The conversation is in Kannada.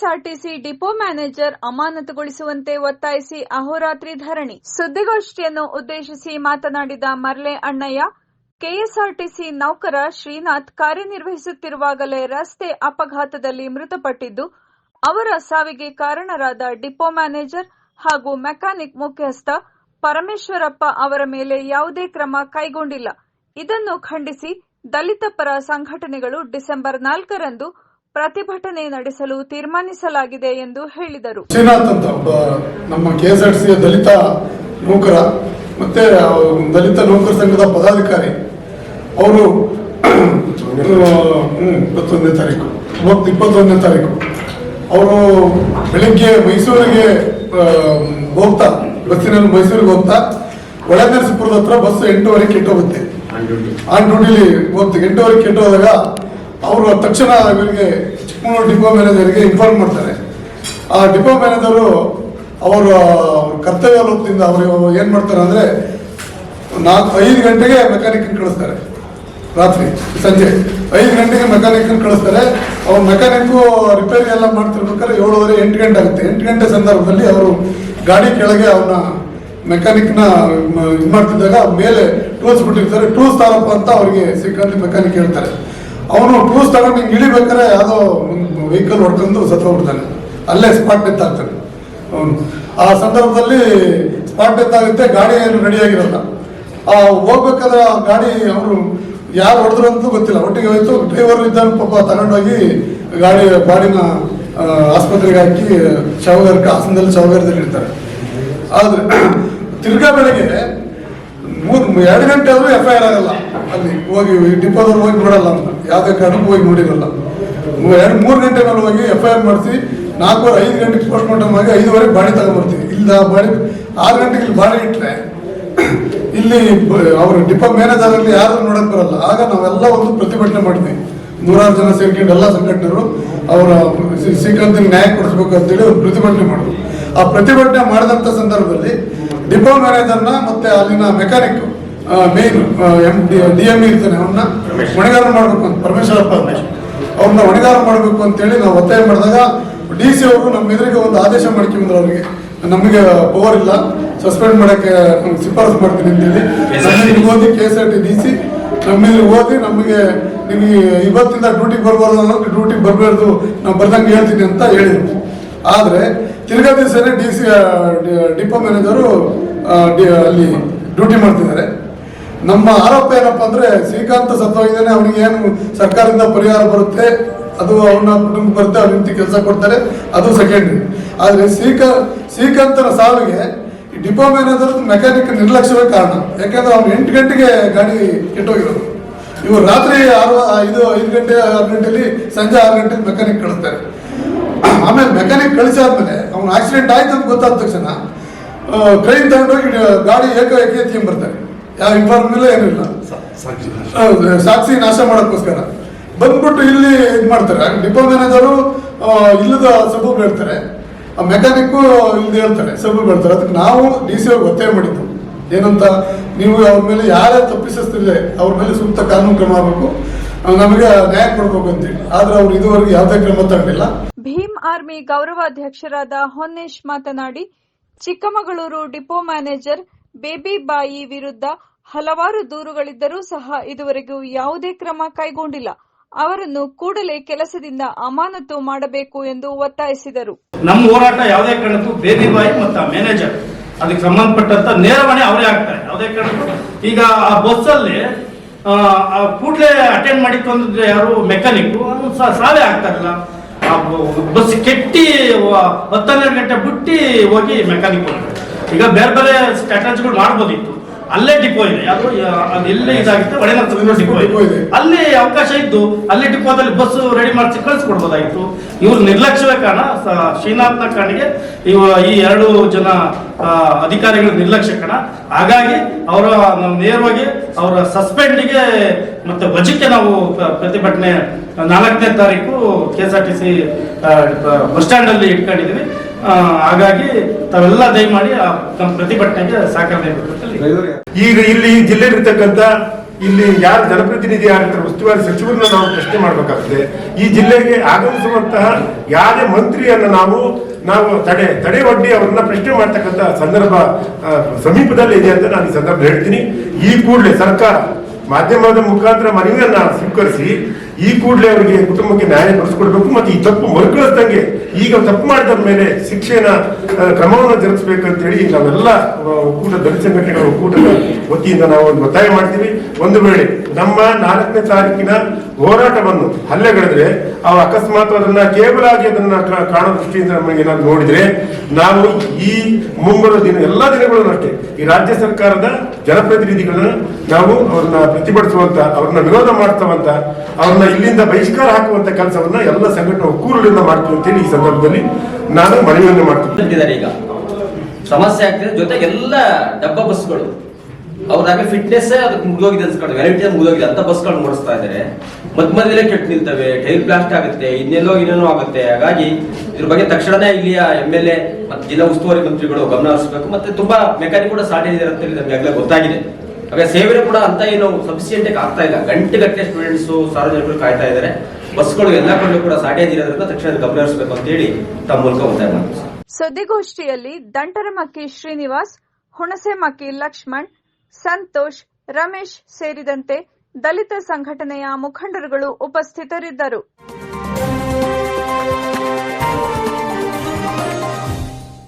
ಕೆಎಸ್ಆರ್ಟಿಸಿ ಡಿಪೋ ಮ್ಯಾನೇಜರ್ ಅಮಾನತುಗೊಳಿಸುವಂತೆ ಒತ್ತಾಯಿಸಿ ಅಹೋರಾತ್ರಿ ಧರಣಿ ಸುದ್ದಿಗೋಷ್ಠಿಯನ್ನು ಉದ್ದೇಶಿಸಿ ಮಾತನಾಡಿದ ಮರ್ಲೆ ಅಣ್ಣಯ್ಯ, ಕೆಎಸ್ಆರ್ಟಿಸಿ ನೌಕರ ಶ್ರೀನಾಥ್ ಕಾರ್ಯನಿರ್ವಹಿಸುತ್ತಿರುವಾಗಲೇ ರಸ್ತೆ ಅಪಘಾತದಲ್ಲಿ ಮೃತಪಟ್ಟಿದ್ದು, ಅವರ ಸಾವಿಗೆ ಕಾರಣರಾದ ಡಿಪೋ ಮ್ಯಾನೇಜರ್ ಹಾಗೂ ಮೆಕ್ಯಾನಿಕ್ ಮುಖ್ಯಸ್ಥ ಪರಮೇಶ್ವರಪ್ಪ ಅವರ ಮೇಲೆ ಯಾವುದೇ ಕ್ರಮ ಕೈಗೊಂಡಿಲ್ಲ. ಇದನ್ನು ಖಂಡಿಸಿ ದಲಿತ ಪರ ಸಂಘಟನೆಗಳು ಡಿಸೆಂಬರ್ ನಾಲ್ಕರಂದು ಪ್ರತಿಭಟನೆ ನಡೆಸಲು ತೀರ್ಮಾನಿಸಲಾಗಿದೆ ಎಂದು ಹೇಳಿದರು. ಶ್ರೀನಾಥ್ ಅಂತ ಒಬ್ಬ ನಮ್ಮ ಕೆ ಎಸ್ ಆರ್ ಟಿ ದಲಿತ ನೌಕರ ಮತ್ತೆ ದಲಿತ ನೌಕರ ಸಂಘದ ಪದಾಧಿಕಾರಿ ಅವರು ಇಪ್ಪತ್ತೊಂದನೇ ತಾರೀಕು ಇವತ್ತು ಇಪ್ಪತ್ತೊಂದನೇ ತಾರೀಕು ಅವರು ಬೆಳಿಗ್ಗೆ ಮೈಸೂರಿಗೆ ಹೋಗ್ತಾ ಬಸ್ಸಿನಲ್ಲಿ ಮೈಸೂರಿಗೆ ಹೋಗ್ತಾ ಒಳನರಸೀಪುರದ ಹತ್ರ ಬಸ್ ಎಂಟೂವರೆ ಕೆಟ್ಟೋಗುತ್ತೆ. ಆನ್ ಡ್ಯೂಟಿಲಿ ಹೋಗ್ತೀವಿ ಎಂಟೂವರೆ ಕೆಟ್ಟೋದಾಗ ಅವರು ತಕ್ಷಣ ಇವರಿಗೆ ಚಿಕ್ಕಮಗಳೂರು ಡಿಪೋ ಮ್ಯಾನೇಜರ್ಗೆ ಇನ್ಫಾರ್ಮ್ ಮಾಡ್ತಾರೆ. ಆ ಡಿಪೋ ಮ್ಯಾನೇಜರು ಅವರ ಕರ್ತವ್ಯ ಲೋಪದಿಂದ ಅವರು ಏನು ಮಾಡ್ತಾರೆ ಅಂದರೆ ನಾಲ್ಕು, ಐದು ಗಂಟೆಗೆ ಮೆಕ್ಯಾನಿಕ್ ಕಳಿಸ್ತಾರೆ. ರಾತ್ರಿ, ಸಂಜೆ ಐದು ಗಂಟೆಗೆ ಮೆಕ್ಯಾನಿಕ್ ಕಳಿಸ್ತಾರೆ. ಅವ್ರು ಮೆಕ್ಯಾನಿಕ್ಕು ರಿಪೇರಿ ಎಲ್ಲ ಮಾಡ್ತಿರ್ಬೇಕಾದ್ರೆ ಏಳುವರೆ, ಎಂಟು ಗಂಟೆ ಆಗುತ್ತೆ. ಎಂಟು ಗಂಟೆ ಸಂದರ್ಭದಲ್ಲಿ ಅವರು ಗಾಡಿ ಕೆಳಗೆ ಅವನ್ನ ಮೆಕ್ಯಾನಿಕ್ನ ಇದು ಮಾಡ್ತಿದ್ದಾಗ ಮೇಲೆ ಟೂಲ್ಸ್ ಬಿಟ್ಟಿರ್ತಾರೆ. ಟೂಲ್ಸ್ ತಾರಪ್ಪ ಅಂತ ಅವರಿಗೆ ಸಿಕ್ಕಂತ ಮೆಕ್ಯಾನಿಕ್ ಹೇಳ್ತಾರೆ. ಅವನು ಟೂಸ್ ತಗೊಂಡು ಹಿಂಗೆ ಇಳಿಬೇಕಾದ್ರೆ ಯಾವುದೋ ಒಂದು ವೆಹಿಕಲ್ ಹೊಡ್ಕೊಂಡು ಸತ್ತೋಗ್ಬಿಡ್ತಾನೆ ಅಲ್ಲೇ ಸ್ಪಾಟ್ ಡೆತ್ ಆಗ್ತಾನೆ ಅವನು ಆ ಸಂದರ್ಭದಲ್ಲಿ ಸ್ಪಾಟ್ ಡೆತ್ ಆಗುತ್ತೆ, ಗಾಡಿ ಏನು ರೆಡಿಯಾಗಿರಲ್ಲ ಆ ಹೋಗ್ಬೇಕಾದ್ರೆ ಆ ಗಾಡಿ ಅವರು ಯಾರು ಹೊಡೆದ್ರು ಅಂತೂ ಗೊತ್ತಿಲ್ಲ. ಒಟ್ಟಿಗೆ ಹೋಯ್ತು ಡ್ರೈವರ್ ಇದ್ದಾನೆ ಪಾಪ, ತಗೊಂಡೋಗಿ ಗಾಡಿ ಬಾಡಿನ ಆಸ್ಪತ್ರೆಗೆ ಹಾಕಿ ಶವಗಾರಕ್ಕೆ ಹಾಸನದಲ್ಲಿ ಶವಗಾರದಲ್ಲಿ ಇಡ್ತಾರೆ ಆದರೆ ತಿರ್ಗಾ ಬೆಳಗ್ಗೆ ಮೂರ್ ಎರಡು ಗಂಟೆ ಆದ್ರೂ ಎಫ್ ಐ ಆರ್ ಆಗಲ್ಲ. ಅಲ್ಲಿ ಹೋಗಿ ಡಿಪೋದವ್ರು ಹೋಗಿ ನೋಡಲ್ಲ ಯಾವುದೇ ಕಾರಣಕ್ಕೂ ಹೋಗಿ ನೋಡಿರಲ್ಲ. ಎರಡು ಮೂರು ಗಂಟೆ ಮೇಲೆ ಹೋಗಿ ಎಫ್ ಐ ಆರ್ ಮಾಡಿಸಿ ನಾಲ್ಕೂವರೆ ಐದು ಗಂಟೆಗೆ ಪೋಸ್ಟ್ ಮಾರ್ಟಮ್ ಆಗಿ ಐದುವರೆಗೆ ಬಾಡಿ ತಗೊಂಡ್ಬರ್ತೀವಿ. ಇಲ್ಲ ಬಾಡಿ ಆರು ಗಂಟೆಗೆ ಇಲ್ಲಿ ಬಾಡಿ ಇಟ್ಟರೆ ಇಲ್ಲಿ ಅವರು ಡಿಪೋ ಮ್ಯಾನೇಜರ್ ಅಲ್ಲಿ ಯಾರು ನೋಡಕ್ ಬರಲ್ಲ. ಆಗ ನಾವೆಲ್ಲ ಒಂದು ಪ್ರತಿಭಟನೆ ಮಾಡಿದ್ವಿ ನೂರಾರು ಜನ ಸೇರ್ಕೊಂಡು ಎಲ್ಲ ಸಂಘಟನೆಗಳು ಅವರ ಶ್ರೀಕಾಂತ್ ನ್ಯಾಯ ಕೊಡಿಸ್ಬೇಕು ಅಂತೇಳಿ ಅವ್ರು ಪ್ರತಿಭಟನೆ ಮಾಡಿದ್ರು ಆ ಪ್ರತಿಭಟನೆ ಮಾಡಿದಂಥ ಸಂದರ್ಭದಲ್ಲಿ ಡಿಪೋ ಮ್ಯಾನೇಜರ್ನ ಮತ್ತೆ ಅಲ್ಲಿನ mechanic main M D M ಇರ್ತಾನೆ ಅವನ್ನ ಹೊಣೆಗಾರ ಮಾಡಬೇಕು ಅಂತ. ಪರಮೇಶ್ವರಪ್ಪ ಅವ್ರನ್ನ ಹೊಣೆಗಾರ ಮಾಡಬೇಕು ಅಂತೇಳಿ ನಾವು ಒತ್ತಾಯ ಮಾಡಿದಾಗ ಡಿ ಸಿ ಅವರು ನಮ್ಮ ಎದುರಿಗೆ ಒಂದು ಆದೇಶ ಮಾಡ್ಕೊಂಡ್ರು ಅವರಿಗೆ. ನಮಗೆ ಪವರ್ ಇಲ್ಲ ಸಸ್ಪೆಂಡ್ ಮಾಡೋಕ್ಕೆ ನಮ್ಗೆ ಶಿಫಾರಸು ಮಾಡ್ತೀನಿ ಅಂತೇಳಿ ನಮಗೆ ಓದಿ K S R T D C ನಮಗೆ ಓದಿ ನಮಗೆ ನಿಮಗೆ ಇವತ್ತಿಂದ ಡ್ಯೂಟಿಗೆ ಬರ್ಬಾರ್ದು ಅನ್ನೋದು ಡ್ಯೂಟಿಗೆ ಬರಬಾರ್ದು ನಾವು ಬರ್ದಂಗೆ ಹೇಳ್ತೀನಿ ಅಂತ ಹೇಳಿದ್ರು. ಆದರೆ ತಿರ್ಗಾ ದಿವಸನೇ ಡಿ ಸಿ ಡಿಪೋ ಮ್ಯಾನೇಜರು ಅಲ್ಲಿ ಡ್ಯೂಟಿ ಮಾಡ್ತಿದ್ದಾರೆ. ನಮ್ಮ ಆರೋಪ ಏನಪ್ಪ ಅಂದ್ರೆ ಶ್ರೀಕಾಂತ್ ಸತ್ತೋಗಿದ್ದಾನೆ, ಅವನಿಗೆ ಏನು ಸರ್ಕಾರದಿಂದ ಪರಿಹಾರ ಬರುತ್ತೆ, ಅದು ಅವನ ಕುಟುಂಬ ಬರುತ್ತೆ, ಅವ್ರ ಕೆಲಸ ಕೊಡ್ತಾರೆ, ಅದು ಸೆಕೆಂಡ್ರಿ ಆದರೆ ಶ್ರೀಕಾ, ಶ್ರೀಕಾಂತನ ಸಾವಿಗೆ ಡಿಪೋ ಮ್ಯಾನೇಜರ್ ಮೆಕ್ಯಾನಿಕ್ ನಿರ್ಲಕ್ಷ್ಯವೇ ಕಾರಣ. ಯಾಕೆಂದ್ರೆ ಅವ್ನು ಎಂಟು ಗಂಟೆಗೆ ಗಾಡಿ ಕೆಟ್ಟೋಗಿರೋದು. ಇವರು ರಾತ್ರಿ ಆರು, ಐದು ಐದು ಗಂಟೆ, ಆರು ಗಂಟೆಯಲ್ಲಿ ಸಂಜೆ ಆರು ಗಂಟೆಗೆ ಮೆಕ್ಯಾನಿಕ್ ಕಳಿಸ್ತಾರೆ. ಆಮೇಲೆ ಮೆಕ್ಯಾನಿಕ್ ಕಳಿಸಾದ್ಮೇಲೆ ಅವ್ನು ಆಕ್ಸಿಡೆಂಟ್ ಆಯ್ತು ಅಂತ ಗೊತ್ತಾದ ತಕ್ಷಣ ಕೈ ತಗೊಂಡೋಗಿ ಗಾಡಿ ಏಕ ಏಕೆ ಬರ್ತಾರೆ ಯಾವ ಇನ್ಫಾರ್ಮ್ ಇಲ್ಲ. ಏನಿಲ್ಲ ಹೌದು, ಸಾಕ್ಷಿ ನಾಶ ಮಾಡೋಕ್ಕೋಸ್ಕರ. ಬಂದ್ಬಿಟ್ಟು ಇಲ್ಲಿ ಇದು ಮಾಡ್ತಾರೆ. ಡಿಪೋ ಮ್ಯಾನೇಜರು ಇಲ್ಲದ ಸಬೂಬ್ ಹೇಳ್ತಾರೆ. ಆ ಮೆಕ್ಯಾನಿಕ್ಕು ಇಲ್ದು ಹೇಳ್ತಾರೆ ಸಬೂಬ್ ಹೇಳ್ತಾರೆ. ಅದಕ್ಕೆ ನಾವು ಡಿ ಸಿ ಗೊತ್ತೇ ಒತ್ತಾಯ ಮಾಡಿದ್ದು. ಏನಂತ ನೀವು ಅವ್ರ ಮೇಲೆ ಯಾರೇ ತಪ್ಪಿಸಿಸ್ತಿಲ್ಲ ಅವ್ರ ಮೇಲೆ ಸೂಕ್ತ ಕಾನೂನು ಕ್ರಮ ಆಗಬೇಕು. ನಮಗೆ ನ್ಯಾಯ ಕೊಡ್ಬೇಕು ಅಂತೇಳಿ ಆದ್ರೆ ಅವ್ರು ಇದುವರೆಗೆ ಯಾವುದೇ ಕ್ರಮ ತಗೊಂಡಿಲ್ಲ. ಭೀಮ್ ಆರ್ಮಿ ಗೌರವಾಧ್ಯಕ್ಷರಾದ ಹೊನ್ನೇಶ್ ಮಾತನಾಡಿ ಚಿಕ್ಕಮಗಳೂರು ಡಿಪೋ ಮ್ಯಾನೇಜರ್ ಬೇಬಿ ಬಾಯಿ ವಿರುದ್ಧ ಹಲವಾರು ದೂರುಗಳಿದ್ದರೂ ಸಹ ಇದುವರೆಗೂ ಯಾವುದೇ ಕ್ರಮ ಕೈಗೊಂಡಿಲ್ಲ. ಅವರನ್ನು ಕೂಡಲೇ ಕೆಲಸದಿಂದ ಅಮಾನತು ಮಾಡಬೇಕು ಎಂದು ಒತ್ತಾಯಿಸಿದರು. ನಮ್ಮ ಹೋರಾಟ ಯಾವುದೇ ಕಾರಣಕ್ಕೂ ಬೇಬಿ ಬಾಯಿ ಮತ್ತು ಮ್ಯಾನೇಜರ್ ಅದಕ್ಕೆ ಸಂಬಂಧಪಟ್ಟಂತ ನೇರವಾಗಿ ಅವರೇ ಆಗ್ತಾರೆ. ಯಾವುದೇ ಕಾರಣಕ್ಕೂ. ಈಗ ಆ ಬಸ್ಸಲ್ಲಿ ಕೂಡಲೇ ಅಟೆಂಡ್ ಮಾಡಿ ಅಂದ್ರೆ ಯಾರು ಮೆಕ್ಯಾನಿಕ್ ಸಾವೇ ಆಗ್ತಾರಲ್ಲ. ಬಸ್ ಕೆಟ್ಟಿ ಹತ್ತನ್ನೆರಡು ಗಂಟೆ ಬಿಟ್ಟು ಹೋಗಿ ಮೆಕ್ಯಾನಿಕ್ ಈಗ ಬೇರೆ ಬೇರೆ ಸ್ಟ್ರಾಟಜಿಗಳು ಮಾಡ್ಬೋದಿತ್ತು. ಅಲ್ಲೇ ಡಿಪೋ ಇದೆ. ಯಾವುದು ಅದು ಎಲ್ಲಿ ಇದಾಗಿತ್ತು? ಒಳಗಿನ ಡಿಪೋ ಇದೆ. ಅಲ್ಲಿ ಅವಕಾಶ ಇದ್ದು ಅಲ್ಲಿ ಡಿಪೋದಲ್ಲಿ ಬಸ್ ರೆಡಿ ಮಾಡಿಸಿ ಕಳಿಸ್ಕೊಡ್ಬೋದಾಗಿತ್ತು ಇವ್ರು ನಿರ್ಲಕ್ಷ್ಯವೇ ಕಾರಣ ಶ್ರೀನಾಥ್ನ ಕಾರಣಿಗೆ ಇವ ಈ ಎರಡು ಜನ ಅಧಿಕಾರಿಗಳ ನಿರ್ಲಕ್ಷ್ಯ ಕಾರಣ. ಹಾಗಾಗಿ ಅವರ ನಾವು ನೇರವಾಗಿ ಅವರ ಸಸ್ಪೆಂಡಿಗೆ ಮತ್ತೆ ವಜಕ್ಕೆ ನಾವು ಪ್ರತಿಭಟನೆ ನಾಲ್ಕನೇ ತಾರೀಕು K S R T C bus stand ಅಲ್ಲಿ ಇಟ್ಕೊಂಡಿದ್ದೀವಿ ಹಾಗಾಗಿ ತಾವೆಲ್ಲ ದಯಮಾಡಿ ನಮ್ಮ ಪ್ರತಿಭಟನೆಗೆ ಸಹಕಾರ ಈಗ ಇಲ್ಲಿ ಜಿಲ್ಲೆ ಈಗ ಇಲ್ಲಿ ಯಾರು ಜನಪ್ರತಿನಿಧಿ ಯಾರಿರ್ತಾರೆ ಉಸ್ತುವಾರಿ ಸಚಿವರನ್ನ ನಾವು ಪ್ರಶ್ನೆ ಮಾಡಬೇಕಾಗ್ತದೆ ಈ ಜಿಲ್ಲೆಗೆ ಆಗಮಿಸುವಂತಹ ಯಾರೇ ಮಂತ್ರಿಯನ್ನ ನಾವು ನಾವು ತಡೆ ತಡೆ ಒಡ್ಡಿ ಅವರನ್ನ ಪ್ರಶ್ನೆ ಮಾಡ್ತಕ್ಕಂಥ ಸಂದರ್ಭ ಸಮೀಪದಲ್ಲಿ ಇದೆ ಅಂತ ನಾನು ಈ ಸಂದರ್ಭ ಹೇಳ್ತೀನಿ. ಈ ಕೂಡಲೇ ಸರ್ಕಾರ ಮಾಧ್ಯಮದ ಮುಖಾಂತರ ಮನವಿಯನ್ನ ಸ್ವೀಕರಿಸಿ, ಈ ಕೂಡಲೇ ಅವರಿಗೆ ಕುಟುಂಬಕ್ಕೆ ನ್ಯಾಯ ಕೊಡಿಸ್ಕೊಡ್ಬೇಕು ಮತ್ತು ಈ ತಪ್ಪು ಮರುಕಳಿಸ್ದಂಗೆ ಈಗ ತಪ್ಪು ಮಾಡಿದ ಮೇಲೆ ಶಿಕ್ಷೆನ ಕ್ರಮವನ್ನು ಜರುಗಿಸಬೇಕಂತೇಳಿ ನಾವೆಲ್ಲ ಒಕ್ಕೂಟ ದಲಿತ ಸಂಘಟನೆಗಳ ಒಕ್ಕೂಟದ ವತಿಯಿಂದ ನಾವು ಒಂದು ಒತ್ತಾಯ ಮಾಡ್ತೀವಿ. ಒಂದು ವೇಳೆ ನಮ್ಮ ನಾಲ್ಕನೇ ತಾರೀಕಿನ ಹೋರಾಟವನ್ನು ಹಲ್ಲೆಗಳಿದ್ರೆ ಅವು ಅಕಸ್ಮಾತ್ ಅದನ್ನ ಕೇವಲ ಆಗಿ ಅದನ್ನ ಕಾಣೋ ದೃಷ್ಟಿಯಿಂದ ನಮಗೆ ಏನಾದ್ರು ನೋಡಿದ್ರೆ, ನಾವು ಈ ಮುಂಬರುವ ದಿನ, ಎಲ್ಲಾ ದಿನಗಳಲ್ಲೂ ಅಷ್ಟೇ, ಈ ರಾಜ್ಯ ಸರ್ಕಾರದ ಜನಪ್ರತಿನಿಧಿಗಳನ್ನ ನಾವು ಅವ್ರನ್ನ ಪ್ರತಿಭಟಿಸುವಂತ, ಅವ್ರನ್ನ ವಿರೋಧ ಮಾಡ್ತಾವಂತ, ಅವ್ರನ್ನ ಇಲ್ಲಿಂದ ಬಹಿಷ್ಕಾರ ಹಾಕುವಂತ ಕೆಲಸವನ್ನ ಎಲ್ಲ ಸಂಘಟನೆ ಒಕ್ಕೂರುಗಳಿಂದ ಮಾಡ್ತೀವಿ ಅಂತೇಳಿ ಈ ಸಂದರ್ಭದಲ್ಲಿ ನಾನು ಮನವಿಯನ್ನು ಮಾಡ್ತೀನಿ. ಈಗ. ಸಮಸ್ಯೆ ಆಗ್ತಿದೆ ಜೊತೆಗೆ ಎಲ್ಲ ಡಬ್ಬ ಬಸ್ಗಳು ಅವ್ರಾಗ ಫಿಟ್ನೆಸ್ ಅದಕ್ಕೆ ಮುಗಿದೋಗಿದೆ ಅನ್ಸ್ಕೊಂಡು ವೆರೈಟಿ ಮುಗಿದೋಗಿದೆ ಅಂತ ಬಸ್ಗಳು ಓಡಿಸ್ತಾ ಇದ್ದಾರೆ ಮಧ್ಯ ಮಧ್ಯದಲ್ಲೇ ಕೆಟ್ಟು ನಿಲ್ತವೆ ಟೈರ್ ಬ್ಲಾಸ್ಟ್ ಆಗುತ್ತೆ, ಇನ್ನೆಲ್ಲೋ ಇನ್ನೇನೋ ಆಗುತ್ತೆ. ಹಾಗಾಗಿ ಇದ್ರ ಬಗ್ಗೆ ತಕ್ಷಣನೇ ಇಲ್ಲಿಯ ಎಂ ಎಲ್ ಎ ಮತ್ತು ಜಿಲ್ಲಾ ಉಸ್ತುವಾರಿ ಮಂತ್ರಿಗಳು ಗಮನ ಹರಿಸಬೇಕು. ಮತ್ತೆ ತುಂಬಾ ಮೆಕ್ಯಾನಿಕ್ ಕೂಡ ಶಾರ್ಟೇಜ್ ಇದೆ ಅಂತ ನಮ್ಗೆ ಗೊತ್ತಾಗಿದೆ. ಹಾಗೆ ಸೇವೆ ಕೂಡ ಅಂತ ಏನು ಸಫಿಶಿಯಂಟ್ ಆಗ್ತಾ ಇಲ್ಲ. ಗಂಟೆಗಟ್ಟಲೆ ಸ್ಟೂಡೆಂಟ್ಸ್ ಸಾರ್ವಜನಿಕರು ಕಾಯ್ತಾ ಇದ್ದಾರೆ ಬಸ್ಗಳು ಎಲ್ಲ ಕಡೆ ಕೂಡ ಸಾಟೇಜ್ ಇರೋದ್ರಿಂದ ತಕ್ಷಣ ಗಮನ ಹರಿಸಬೇಕು ಅಂತ ಹೇಳಿ ತಮ್ಮ ಮೂಲಕ ಒತ್ತಾಯ ಮಾಡ್ತೀವಿ ಸರ್. ಸುದ್ದಿಗೋಷ್ಠಿಯಲ್ಲಿ ದಂಟರಮಕ್ಕಿ ಶ್ರೀನಿವಾಸ್, ಹುಣಸೆಮಕ್ಕಿ ಲಕ್ಷ್ಮಣ್ ಸಂತೋಷ್ ರಮೇಶ್ ಸೇರಿದಂತೆ ದಲಿತ ಸಂಘಟನೆಯ ಮುಖಂಡರುಗಳು ಉಪಸ್ಥಿತರಿದ್ದರು.